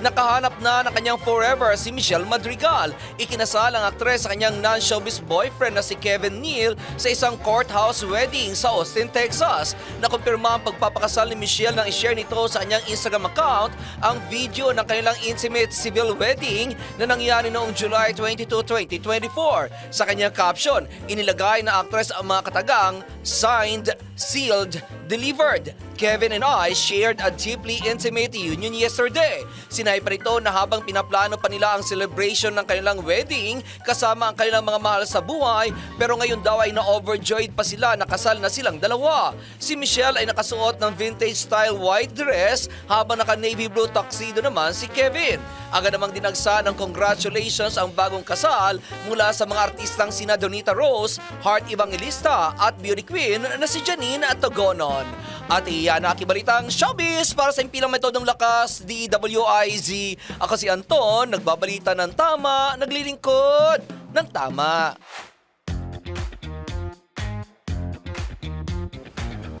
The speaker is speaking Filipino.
Nakahanap na ng kanyang forever si Michelle Madrigal. Ikinasal ang aktres sa kanyang non-showbiz boyfriend na si Kevin Neal sa isang courthouse wedding sa Austin, Texas. Nakumpirma ang pagpapakasal ni Michelle nang ishare nito sa kanyang Instagram account ang video ng kanilang intimate civil wedding na nangyari noong July 22, 2024. Sa kanyang caption, inilagay na actress ang mga katagang signed, sealed, delivered. Kevin and I shared a deeply intimate union yesterday. Sinay pa rito na habang pinaplano pa nila ang celebration ng kanilang wedding kasama ang kanilang mga mahal sa buhay pero ngayon daw ay na-overjoyed pa sila na kasal na silang dalawa. Si Michelle ay nakasuot ng vintage style white dress habang naka navy blue tuxedo naman si Kevin. Agad namang dinagsa ng congratulations ang bagong kasal mula sa mga artistang sina Donita Rose, Heart Evangelista at beauty queen na si Janine Togonon. At iyan ang aking showbiz para sa impilang metodong lakas, DWIZ. Ako si Anton, nagbabalita ng tama, naglilingkod ng tama.